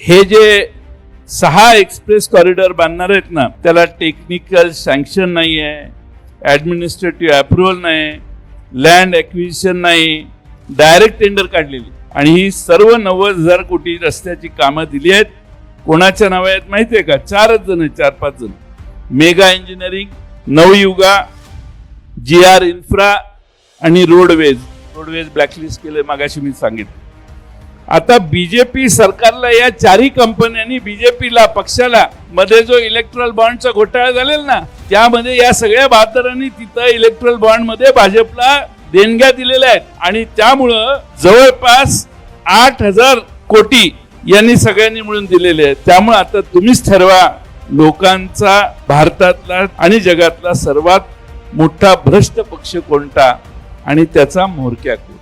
हे जे सहा एक्सप्रेस कॉरिडॉर बांधणार आहेत ना त्याला टेक्निकल सँक्शन नाही आहे ॲडमिनिस्ट्रेटिव्ह अप्रुव्हल नाही लँड ॲक्विजिशन नाही डायरेक्ट टेंडर काढलेली. आणि ही सर्व नव्वद हजार कोटी रस्त्याची कामं दिली आहेत. कोणाच्या नावे आहेत माहिती आहे का? चारच जण आहेत चार पाच जण. मेगा इंजिनिअरिंग नवयुगा जी आर इन्फ्रा आणि रोडवेज रोडवेज ब्लॅकलिस्ट केले मागाशी मी सांगितलं. आता बीजेपी सरकारला या चारही कंपन्यांनी बीजेपीला पक्षाला मध्ये जो इलेक्ट्रल बॉन्डचा घोटाळा झालेला ना त्यामध्ये या सगळ्या बहादरांनी तिथं इलेक्ट्रल बॉन्डमध्ये भाजपला देणग्या दिलेल्या आहेत. आणि त्यामुळं जवळपास आठ हजार कोटी यांनी सगळ्यांनी मिळून दिलेले आहेत. त्यामुळे आता तुम्हीच ठरवा लोकांचा भारतातला आणि जगातला सर्वात मोठा भ्रष्ट पक्ष कोणता? आणि त्याचा म्होरक्या कोण?